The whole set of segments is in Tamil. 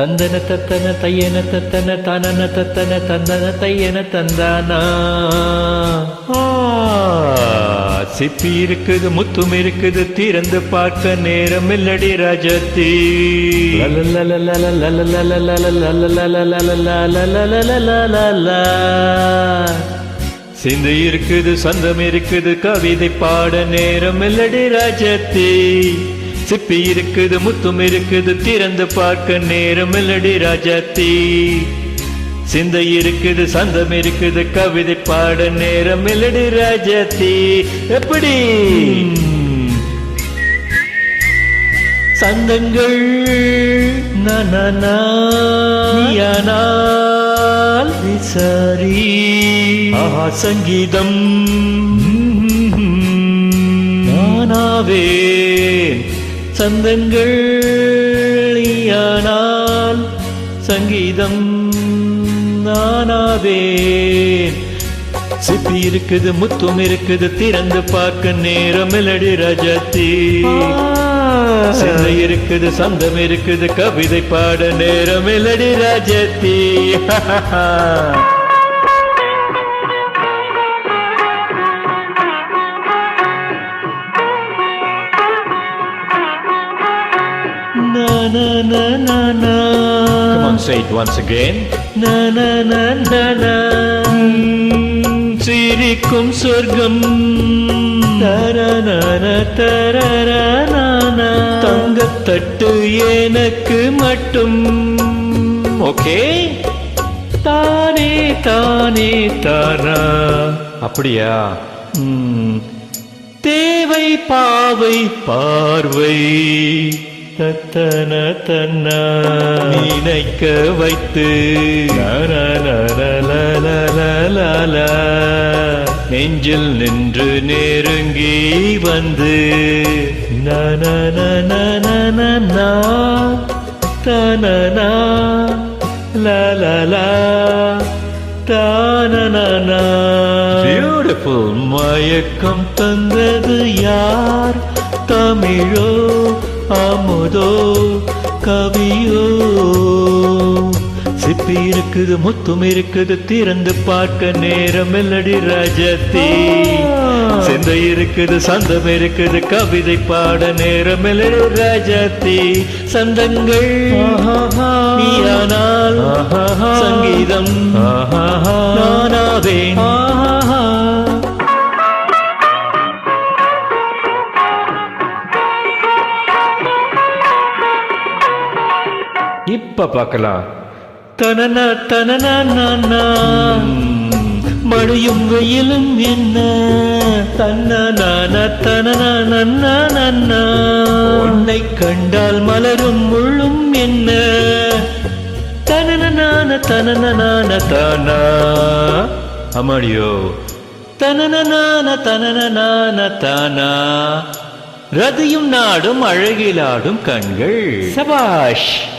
தந்தன தத்தன தையன தத்தன தனன தத்தன தந்தன தையன தந்தானா? சிப்பி இருக்குது முத்தும் இருக்குது திறந்து பார்க்க நேரம் இல்லடி ராஜத்தி. சிந்து இருக்குது சந்தம் இருக்குது கவிதை பாட நேரம் இல்லடி ராஜத்தி சிப்பி இருக்குது முத்தும் இருக்குது திறந்து பார்க்க நேரம் இல்லடி ராஜத்தி. சிந்தை இருக்குது சந்தம் இருக்குது கவிதை பாட நேரம் இல்லடி ராஜத்தி. எப்படி? சந்தங்கள் நீயானால் சரி ஆஹா சங்கீதம். நானாவே சந்தங்கள் நீயானால் சங்கீதம் நானாவேன் சிப்பி இருக்குது முத்தும் இருக்குது திறந்து பார்க்க நேரம் இல்லடி ரஜத்தி சிந்தை இருக்குது சந்தம் இருக்குது கவிதை பாட நேரம் இல்லடி ராஜத்தி. na na na na na. Come on, say it once again. Na na na na na. சிரிக்கும் சொர்க்கம். தரநர தரரனான தங்கத்தட்டு எனக்கு மட்டும். ஓகே. தானே தானே தானா. அப்படியா. தேவை பாவை பார்வை. தத்தன தன்ன நினைக்க வைத்து. நெஞ்சில் நின்று நெருங்கி வந்து. நனநனநனா தனனா. லலலா. தானனா பியூட்டிஃபுல் மயக்கம் தந்தது யார்? தமிழோ அமுதோ கவியோ. சிப்பி இருக்குது முத்தும் இருக்குது திறந்து பார்க்க நேரம் இல்லடி ராஜத்தி. சிந்தை இருக்குது சந்தம் இருக்குது கவிதை பாட நேரம் இல்லடி ராஜத்தி. சந்தங்கள் நீயானால் சங்கீதம் நானாவேன். இப்ப பார்க்கலாம். தனனா தனன மழையும் வெயிலும் என்ன? தன்னன தனன உன்னை கண்டால் மலரும் முழும் என்ன? தனன தனன தானா? அம்மாடியோ. தனன தனன தானா? ரதியும் நாடும் அழகிலாடும் கண்கள். சபாஷ்.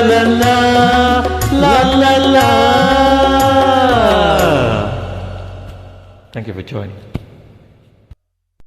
la la la la la. Thank you for joining.